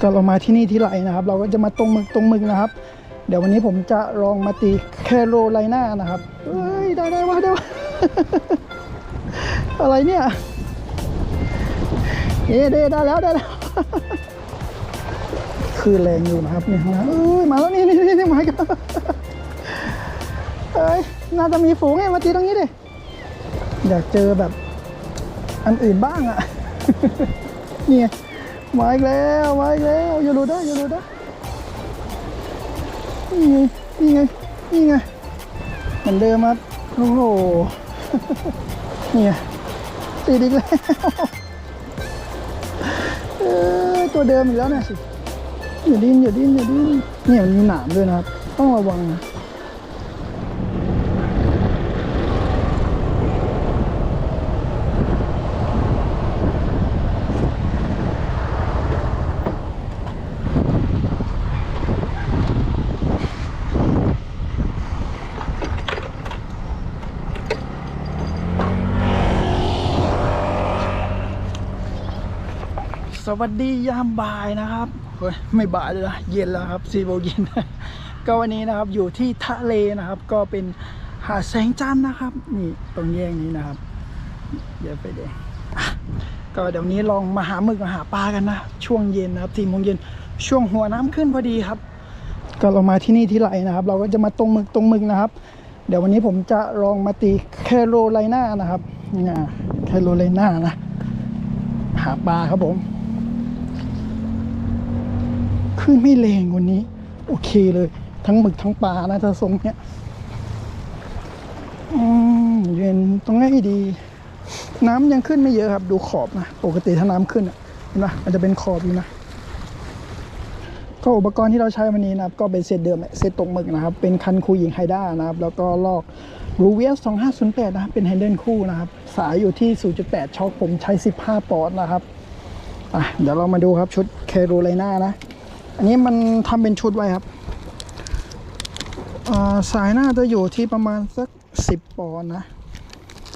ก็เรามาที่นี่ที่ไรนะครับ เราก็จะมาตรงมึกตรงมึกนะครับ เดี๋ยววันนี้ผมจะลองมาตีแคโรไลนานะครับเอ้ยได้ได้วะได้วะอะไรเนี่ยเอ๊ได้ได้แล้วได้แล้วคือแรงอยู่นะครับเนี่ยนะเอ้ยมาแล้วนี่นี่นี่นี่มากันเอ้ยน่าจะมีฝูงไงมาตีตรงนี้ดิอยากเจอแบบอันอื่นบ้างอะนี่ มาอีกแล้วมาอีกแล้วอย่าหลุดนะอย่าหลุดนะนี่ไงนี่ไงนี่ไงเหมือนเดิมครับโอ้โหนี่ไงติดอีกแล้วเออตัวเดิมอีกแล้วนะสิอย่าดิ้นอย่าดิ้นอย่าดิ้นเนี่ยมันมีหนามด้วยนะครับ ต้องระวังนะ สวัสดียามบ่ายนะครับเฮ้ยไม่บ่ายเลยนะเย็นแล้วครับสี่โมงเย็นก็วันนี้นะครับอยู่ที่ทะเลนะครับ ก็เป็นหาดแสงจันทร์นะครับ นี่ตรงแยกนี้นะครับ เดี๋ยวไปเดงอะก็เดี๋ยวนี้ลองมาหาหมึกมาหาปลากันนะ ช่วงเย็นนะครับสี่โมงเย็นช่วงหัวน้ำขึ้นพอดีครับ ก็เรามาที่นี่ที่ไรนะครับ เราก็จะมาตรงหมึกตรงหมึกนะครับ เดี๋ยววันนี้ผมจะลองมาตีแคโรไลนานะครับนี่แคโรไลนานะ หาปลาครับผม ขึ้นไม่แรงวันนี้ โอเคเลย ทั้งหมึกทั้งปลานะถ้าทรงเนี้ยอืมเย็นตรงให้ดี น้ำยังขึ้นไม่เยอะครับ ดูขอบนะปกติถ้าน้ำขึ้นอะเห็นปะมันจะเป็นขอบอยู่นะก็อุปกรณ์ที่เราใช้วันนี้นะครับ ก็เป็นเซตเดิมเซตตกหมึกนะครับ เป็นคันคูหญิงไฮด้านะครับ แล้วก็ลอกรูเวียส2508 นะครับ เป็นไฮเดนคู่นะครับ สายอยู่ที่ 0.8 ช็อคผมใช้ 15 ปอนด์นะครับอะเดี๋ยวเรามาดูครับชุดแคโรไลนานะ อันนี้มันทำเป็นชุดไว้ครับสายหน้าจะอยู่ที่ประมาณสัก10ปอนนะ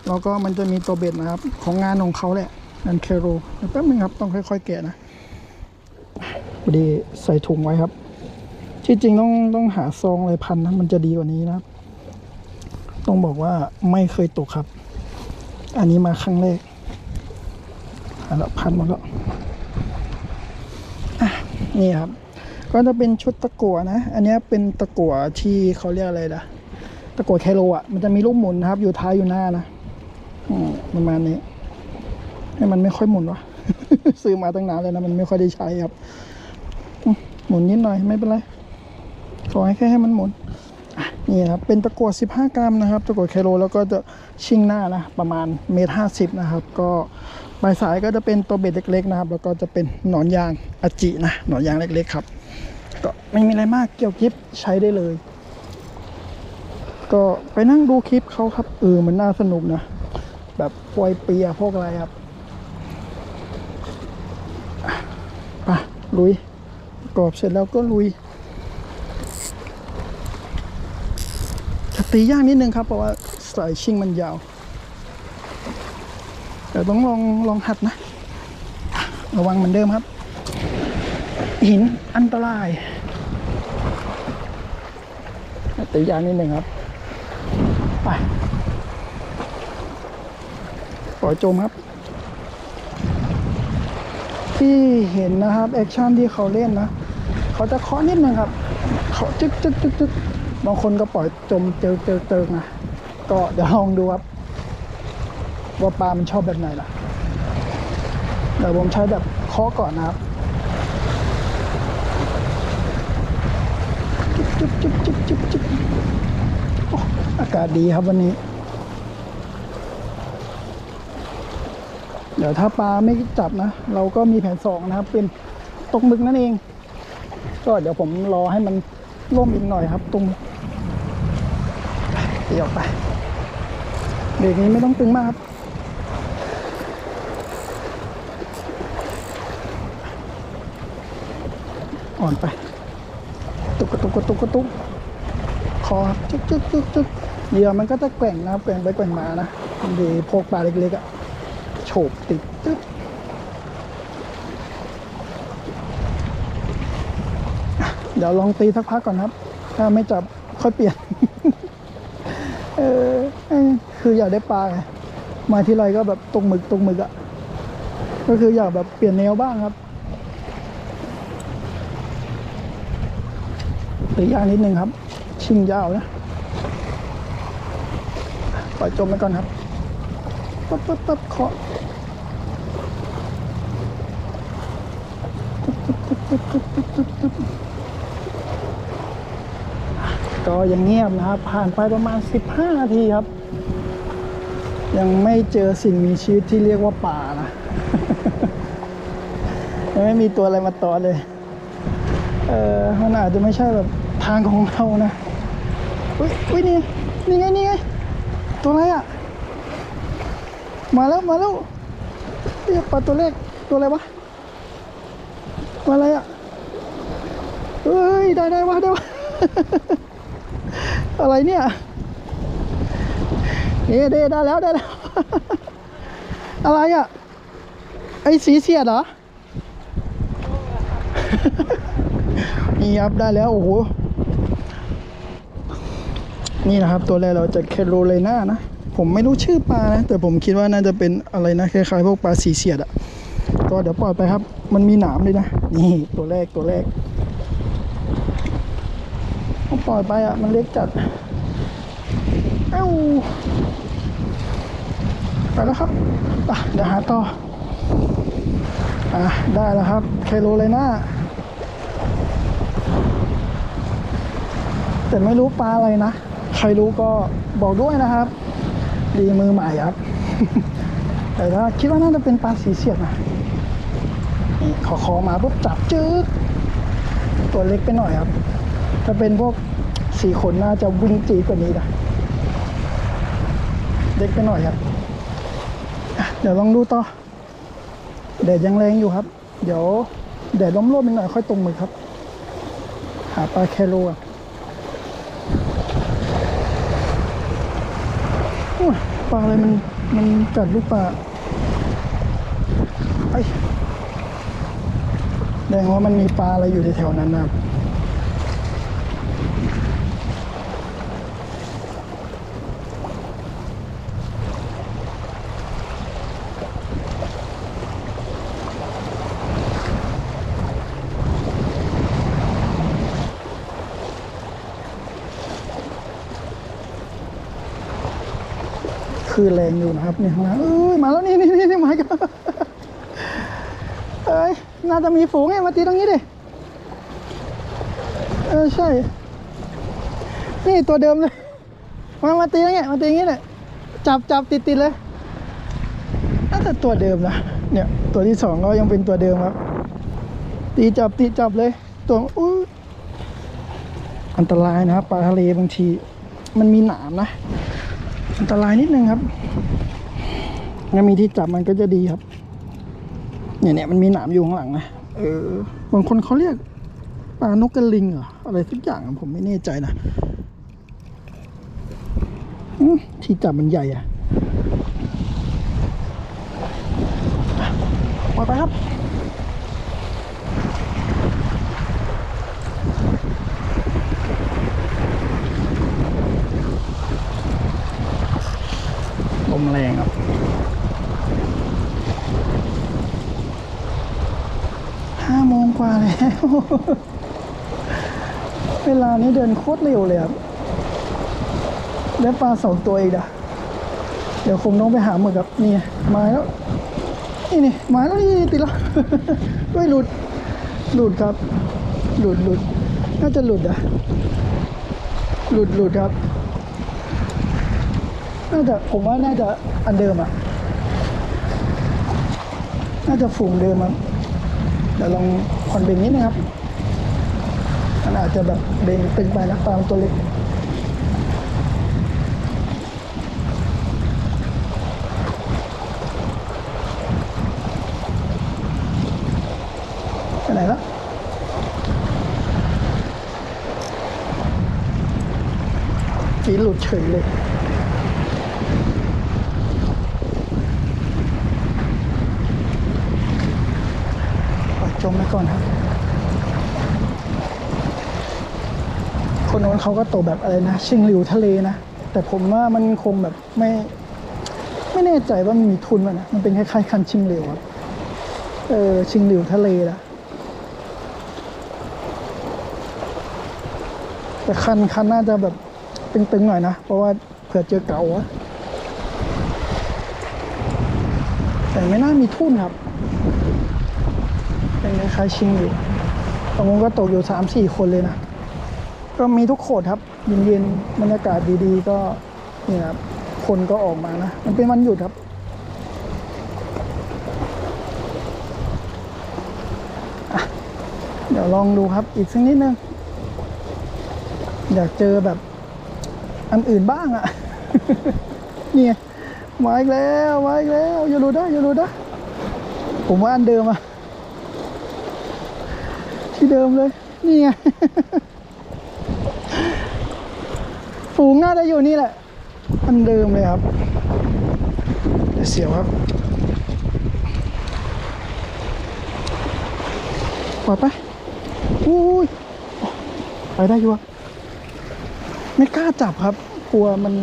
แล้วก็มันจะมีตัวเบ็ดนะครับ ของงานของเขาแหละนันเคโรเดี๋ยวแป๊บนึงครับต้องค่อยๆแกะนะพอดีใส่ถุงไว้ครับ ที่จริงต้องต้องหาซองอะไรพันนะมันจะดีกว่านี้นะครับ ต้องบอกว่าไม่เคยตกครับ อันนี้มาครั้งแรกหาแล้วพันมดแล้วนี่ครับ ก็จะเป็นชุดตะกั่วนะ อันนี้เป็นตะกั่วที่เขาเรียกอะไรนะตะกั่วแคโรอะ มันจะมีลูกหมุนนะครับ อยู่ท้ายอยู่หน้านะอประมาณนี้ ให้มันไม่ค่อยหมุนวะซื้อมาตั้งนานเลยนะมันไม่ค่อยได้ใช้ครับ หมุนนิดหน่อยไม่เป็นไร ขอให้แค่ให้มันหมุนอะนี่ครับ เป็นตะกั่ว15 กรัมนะครับ ตะกั่วแคโรแล้วก็จะชิงหน้านะ ประมาณเมตรห้าสิบนะครับ ก็ปลายสายก็จะเป็นตัวเบ็ดเล็กๆนะครับ แล้วก็จะเป็นหนอนยางอจินะ หนอนยางเล็กๆครับ ก็ไม่มีอะไรมากเกี่ยวกิฟใช้ได้เลย ก็ไปนั่งดูคลิปเขาครับเออมันน่าสนุกนะ แบบปล่อยเปียพวกอะไรครับอะลุยกรอบเสร็จแล้วก็ลุยจะตียากนิดนึงครับ เพราะว่าสายชิงมันยาวแต่ต้องลองลองหัดนะ ระวังเหมือนเดิมครับ หินอันตรายตียากนิดหนึ่งครับ ไปปล่อยจมครับ ที่เห็นนะครับ แอคชั่นที่เขาเล่นนะ เขาจะเคาะนิดหนึ่งครับเขาจึกจึกจึกจึกบางคนก็ปล่อยจมเจอเจอเจอนะก็เดี๋ยวลองดูครับ ว่าปลามันชอบแบบไหนล่ะเดี๋ยวผมใช้แบบเคาะก่อนนะครับ จุ๊บจุ๊บจุ๊บจุ๊บจุ๊บอากาศดีครับวันนี้ เดี๋ยวถ้าปลาไม่จับนะ เราก็มีแผนสองนะครับ เป็นตกมึกนั่นเอง ก็เดี๋ยวผมรอให้มันร่มอีกหน่อยครับตรงเดี๋ยวไปเบรกนี้ไม่ต้องตึงมากครับอ่อนไป ตุกกระตุกกระตุกกระตุกคอครับจุกจุกจุกจุกเหยื่อมันก็จะแกว่งนะครับแกว่งไปแกว่งมานะบางทีพวกปลาเล็กๆอะโฉบติดตึ๊บเดี๋ยวลองตีสักพักก่อนครับ ถ้าไม่จับค่อยเปลี่ยน เออคืออยากได้ปลาไงมาที่ไรก็แบบตรงหมึกตรงหมึกอะ ก็คืออยากแบบเปลี่ยนแนวบ้างครับ ตียากนิดนึงครับ ชิงยาวนะปล่อยจมไปก่อนครับปั๊บปั๊บปั๊บเคาะก็ยังเงียบนะครับ ผ่านไปประมาณ 15 นาทีครับ ยังไม่เจอสิ่งมีชีวิตที่เรียกว่าป่านะยังไม่มีตัวอะไรมาตอเลย เออมันอาจจะไม่ใช่แบบางของเรานะอุ้ยอุ้ยนี่นี่ไงนี่ไงตัวอะไรอะมาแล้วมาแล้วเรียกปลาตัวเล็กตัวอะไรวะตัวอะไรอะเฮ้ยได้ได้วะได้วะอะไรเนี่ยเด้เด้ได้แล้วได้แล้วอะไรอะไอ้สีเสียดเหรอนี่ครับได้แล้วโอ้โห นี่นะครับตัวแรกเราจะแคโรไลนานะ ผมไม่รู้ชื่อปลานะ แต่ผมคิดว่าน่าจะเป็นอะไรนะคล้ายๆพวกปลาสีเสียดอะก็เดี๋ยวปล่อยไปครับ มันมีหนามเลยนะ นี่ตัวแรกตัวแรกเอปล่อยไปอะมันเล็กจัดเอ้าไปแล้วครับอะเดี๋ยวหาต่ออะได้แล้วครับแคโรไลนาแต่ไม่รู้ปลาอะไรนะ ใครรู้ก็บอกด้วยนะครับ ดีมือใหม่ครับ แต่ถ้าคิดว่าน่าจะเป็นปลาสีเสียดนะนี่ขอคอมาปุ๊บจับจืดตัวเล็กไปหน่อยครับ ถ้าเป็นพวกสีขนน่าจะวิ่งจีกว่านี้นะเล็กไปหน่อยครับ เดี๋ยวลองดูต่อแดดยังแรงอยู่ครับ เดี๋ยวแดดล้มๆอีกหน่อยค่อยตรงมือครับ หาปลาแคโรอะ โอ้ย ปลาอะไรมันมันกัดลูกปลาไอ้ยแสดงว่ามันมีปลาอะไรอยู่ในแถวนั้นนะครับ คือแรงอยู่นะครับเนี่ยข้างหน้าเอ้ยมาแล้วนี่นี่นี่มากันเอ้ยน่าจะมีฝูงไงมาตีตรงนี้ดิเออใช่ นี่ตัวเดิมเลยมามาตีตรงนี้มาตีอย่างนี้เลยจับจับติดติดเลยน่าจะตัวเดิมนะเนี่ยตัวที่สองก็ยังเป็นตัวเดิมครับ ตีจับตีจับเลยตัวอุ้ยอันตรายนะครับปลาทะเลบางที มันมีหนามนะ อันตรายนิดนึงครับงั้นมีที่จับมันก็จะดีครับ เนี่ยเนี่ยมันมีหนามอยู่ข้างหลังนะเออบางคนเขาเรียกปลานกกระลิงเหรออะไรทุกอย่างผมไม่แน่ใจนะที่จับมันใหญ่อะปล่อยไปครับ ลมแรงครับ ห้าโมงกว่าแล้ว เวลานี้เดินโคตรเร็วเลยครับได้ปลาสองตัวอีกอะเดี๋ยวคงต้องไปหาหมึกครับนี่มาแล้ว นี่นี่มาแล้วนี่ติดแล้วด้วยหลุด หลุดครับ หลุดหลุดน่าจะหลุดอะหลุดหลุดครับ น่าจะผมว่าน่าจะอันเดิมอะน่าจะฝูงเดิมครับ เดี๋ยวลองคอนเบงนิดนะครับมันอาจจะแบบเบงตึงไปนะปลาตัวเล็กไปไหนแล้วฟีหลุดเฉยเลย ปล่อย จมไปก่อนครับ คนโน้นเขาก็ตกแบบอะไรนะ ชิงหลิวทะเลนะ แต่ผมว่ามันคงแบบไม่ ไม่แน่ใจว่ามันมีทุนมันนะ มันเป็นคล้ายๆคันชิงหลิวครับเออ ชิงหลิวทะเลนะแต่คันคันน่าจะแบบตึงๆหน่อยนะ เพราะว่าเผื่อเจอเก่าอะแต่ไม่น่ามีทุนครับายชิงหลิวตรงนู้นก็ตกอยู่สามสี่คนเลยนะ ก็มีทุกโขดครับเย็นๆบรรยากาศดีๆ ก็เนี่ยครับคนก็ออกมานะ มันเป็นวันหยุดครับเดี๋ยวลองดูครับอีกสักนิดนึงอยากเจอแบบอันอื่นบ้างอะ่ะนี่มาอีกแล้วมาอีกแล้วอย่าหลุดนะอย่าหลุดนะผมว่าอันเดิมอะ เดิมเลย นี่ไง ฝูงน่าจะอยู่นี่แหละ อันเดิมเลยครับเสียวครับปล่อยไปอุ้ยไปได้อยู่อะไม่กล้าจับครับ กลัวมัน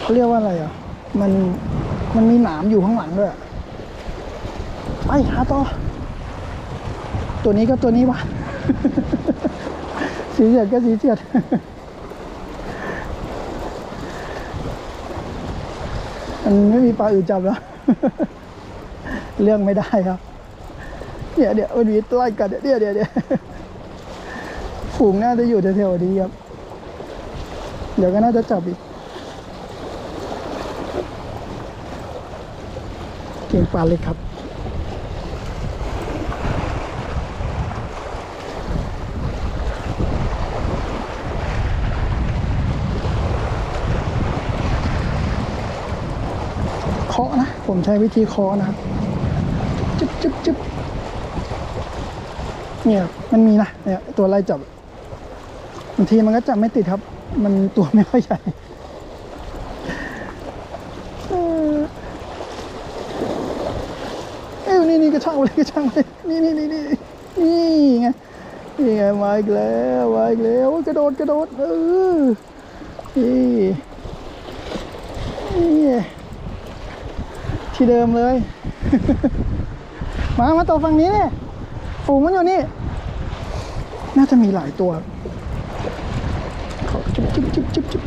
เขาเรียกว่าอะไรอะ มัน มันมีหนามอยู่ข้างหลังด้วยอะไปหาต่อ ตัวนี้ก็ตัวนี้วะสีเสียดก็สีเสียดมันไม่มีปลาอื่นจับแล้ว เรื่องไม่ได้ครับ เดี๋ยวเดี๋ยวมันมีไล่กันเดี๋ยวเดี๋ยวเดี๋ยวฝูงน่าจะอยู่แถวๆนี้ครับ เดี๋ยวก็น่าจะจับอีกเก่งปลาเล็กครับ เคาะนะ ผมใช้วิธีเคาะนะครับจึ๊บจึ๊บจึ๊บเนี่ยมันมีนะเนี่ยตัวไล่จับบางทีมันก็จับไม่ติดครับ มันตัวไม่ค่อยใหญ่เอ้ยนี่นี่กระช่างเลยกระช่างเลยนี่นี่นี่นี่นี่ไงนี่ไงมาอีกแล้วมาอีกแล้วกระโดดกระโดดเออนี่นี่ ที่เดิมเลย มา มาตัวฝั่งนี้เนี่ยฝูงมันอยู่นี่ น่าจะมีหลายตัวขาจุ๊บจุ๊บจุ๊บจุ๊บจุ๊บ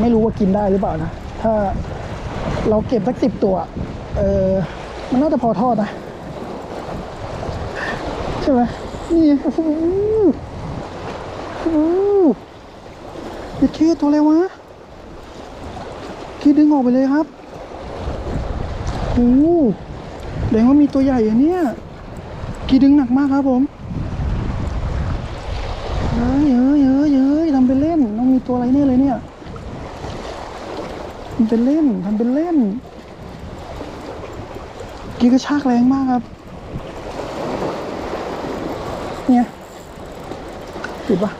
ไม่รู้ว่ากินได้หรือเปล่านะ ถ้าเราเก็บสักสิบตัว เออ มันน่าจะพอทอดนะ ใช่ไหมนี่โอ้โหโอ้เด็ดเคตัวอะไรวะคีดึงออกไปเลยครับ หแสดงว่ามีตัวใหญ่อะเนี่ยกีดึงหนักมากครับผมเฮ้ยเฮ้ยเฮ้ยเฮ้ยทำเป็นเล่นต้องมีตัวอะไรเนี่ยเลยเนี่ยทำเป็นเล่นทำเป็นเล่น กีกระชากแรงมากครับ เนี่ยติดปะ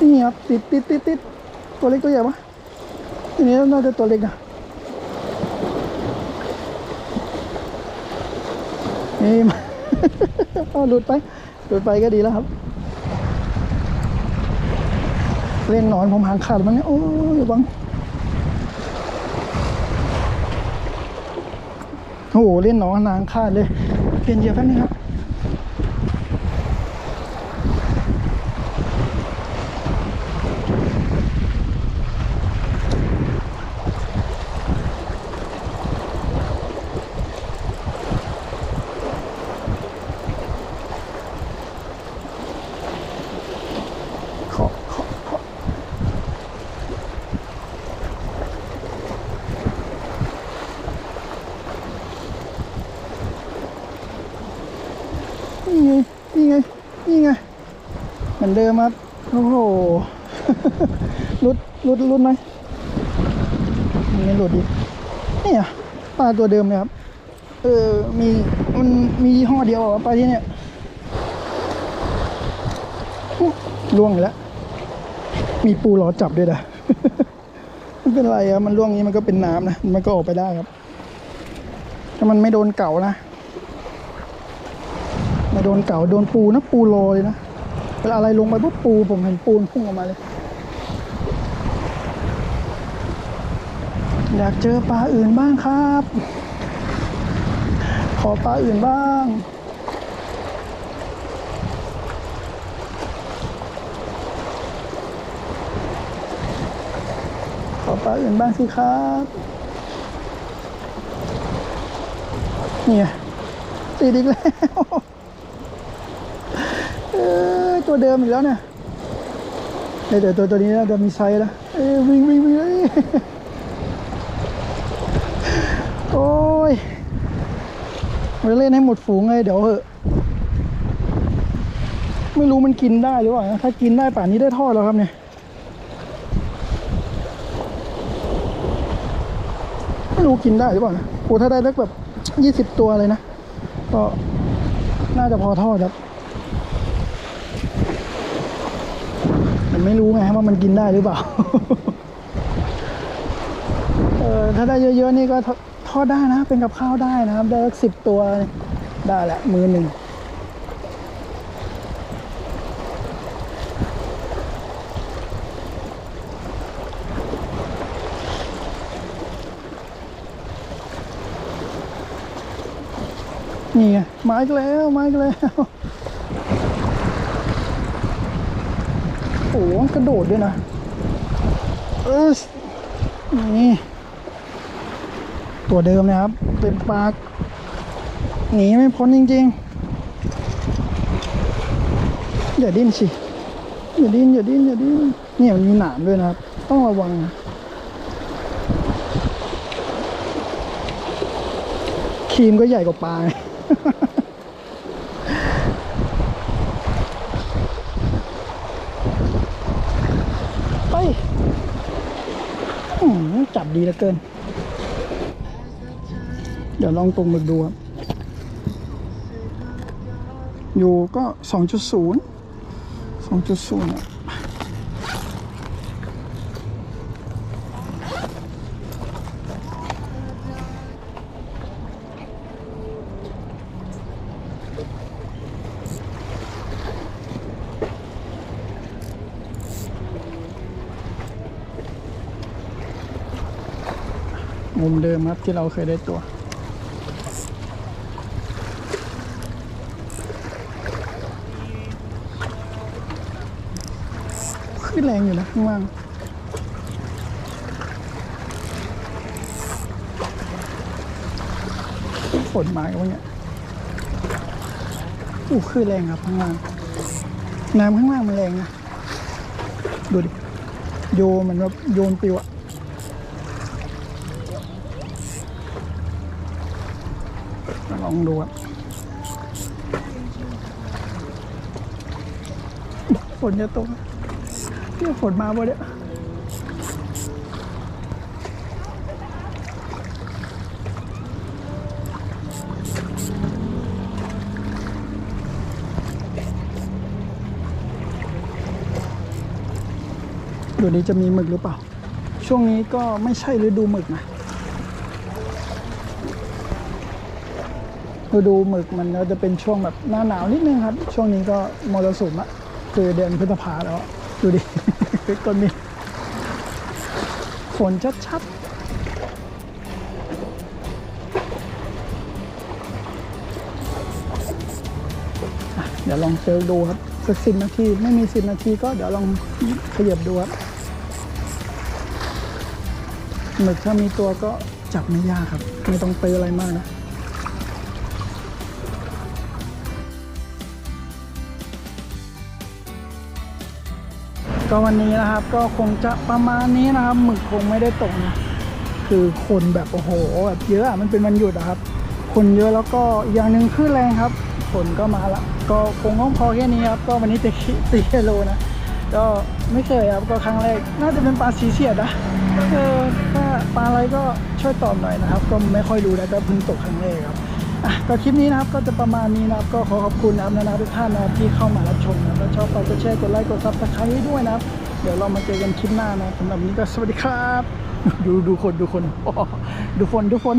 นี่ครับติดติดติดติดตัวเล็กตัวใหญ่ปะอันนี้น่าจะตัวเล็กนะ นี่าหลุดไปหลุดไปก็ดีแล้วครับ เล่นหนอนผมหางขาดมันเนี่ยโอ้ยบังโอ้โหเล่นหนอนหางขาดเลยเปลี่ยนเหยื่อแป๊บนึงครับ ขอขอขอนี่ไง นี่ไง นี่ไง เดิมครับ โอ้โหรุดรุดรุดไหมนี่หลุดดินี่อะปลาตัวเดิมเลยครับ เออ มี มันมียี่ห้อเดียวปลาที่เนี่ยล่วงอีกแล้ว มีปูรอจับด้วยนะไม่เป็นไรครับมันล่วงนี้มันก็เป็นน้ำนะ มันก็ออกไปได้ครับ ถ้ามันไม่โดนเก่านะไม่โดนเก่าโดนปูนะ ปูรอเลยนะ เวลาอะไรลงไปปุ๊บปูผมเห็นปูนพุ่งออกมาเลย อยากเจอปลาอื่นบ้างครับ ขอปลาอื่นบ้างขอปลาอื่นบ้างสิครับ เนี่ยติดอีกแล้ว ตัวเดิมอีกแล้วเนี่ยเดี๋ยวตัวตัวนี้จะมีไซส์แล้ววิ่งวิ่งวิ่งเอ้ยโอ้ยไปเล่นให้หมดฝูงเลยเดี๋ยวเหอะไม่รู้มันกินได้หรือเปล่าถ้ากินได้ป่านนี้ได้ทอดแล้วครับเนี่ยไม่รู้กินได้หรือเปล่านะโอ้ถ้าได้สักแบบยี่สิบตัวเลยนะ ก็น่าจะพอทอดครับแต่ ไม่รู้ไงว่ามันกินได้หรือเปล่า เออถ้าได้เยอะๆนี่ก็ทอดได้นะ เป็นกับข้าวได้นะครับ ได้สักสิบตัวได้แหละมือหนึ่งนี่ไงมาอีกแล้วมาอีกแล้ว โอ้โหกระโดดด้วยนะ เออนี่ตัวเดิมนะครับ เป็นปลาหนีไม่พ้นจริงๆ อย่าดิ้นสิ อย่าดิ้นอย่าดิ้นอย่าดิ้นเนี่ยมันมีหนามด้วยนะครับ ต้องระวังนะครีมก็ใหญ่กว่าปลาไง ไปอื้อหือจับ ดีเหลือเกิน เดี๋ยวลองตรงหมึกดูครับ อยู่ก็ 2.0 2.0อะ มุมเดิมครับที่เราเคยได้ตัว ขึ้นแรงอยู่นะข้างล่างฝนมากันวะเนี่ยอู้ขึ้นแรงครับข้างล่าง น้ำข้างล่างมันแรงนะ ดูดิ โยมันแบบโยนปิวอะ ลองดูฝนจะตกเนี่ยฝนมาบ่เนี่ยดูนี้จะมีหมึกหรือเปล่า ช่วงนี้ก็ไม่ใช่ฤดูหมึกนะ ฤดูหมึกมันก็จะเป็นช่วงแบบหน้าหนาวนิดนึงครับ ช่วงนี้ก็มรสุมอะคือเดือนพฤษภาแล้วอะดูดิต้นนี้ฝนชัดๆเดี๋ยวลองเจอดูครับสักสิบนาทีไม่มีสิบนาทีก็เดี๋ยวลองขยับดูครับหมึกถ้ามีตัวก็จับไม่ยากครับ ไม่ต้องเตออะไรมากนะ ก็วันนี้นะครับก็คงจะประมาณนี้นะครับหมึกคงไม่ได้ตกนะคือคนแบบโอ้โหแบบเยอะอะมันเป็นวันหยุดอะครับ คนเยอะแล้วก็อย่างหนึ่งคลื่นแรงครับฝนก็มาละก็คงต้องพอแค่นี้ครับ ก็วันนี้ตีตีกิโลนะก็ไม่เคยครับก็ครั้งแรกน่าจะเป็นปลาสีเสียดนะเออถ้าปลาอะไรก็ช่วยตอบหน่อยนะครับ ก็ไม่ค่อยรู้นะก็เพิ่งตกครั้งแรกครับ อะก็คลิปนี้นะครับก็จะประมาณนี้นะครับ ก็ขอขอบคุณนะครับนานาทุกท่านนะครับที่เข้ามารับชมนะครับถ้าชอบก็จะแชร์กดไลค์กดซับสไครต์ให้ด้วยนะครับ เดี๋ยวเรามาเจอกันคลิปหน้านะสำหรับวันนี้ก็สวัสดีครับ ดูดูคนดูคนอ๋อดูฝนดูฝน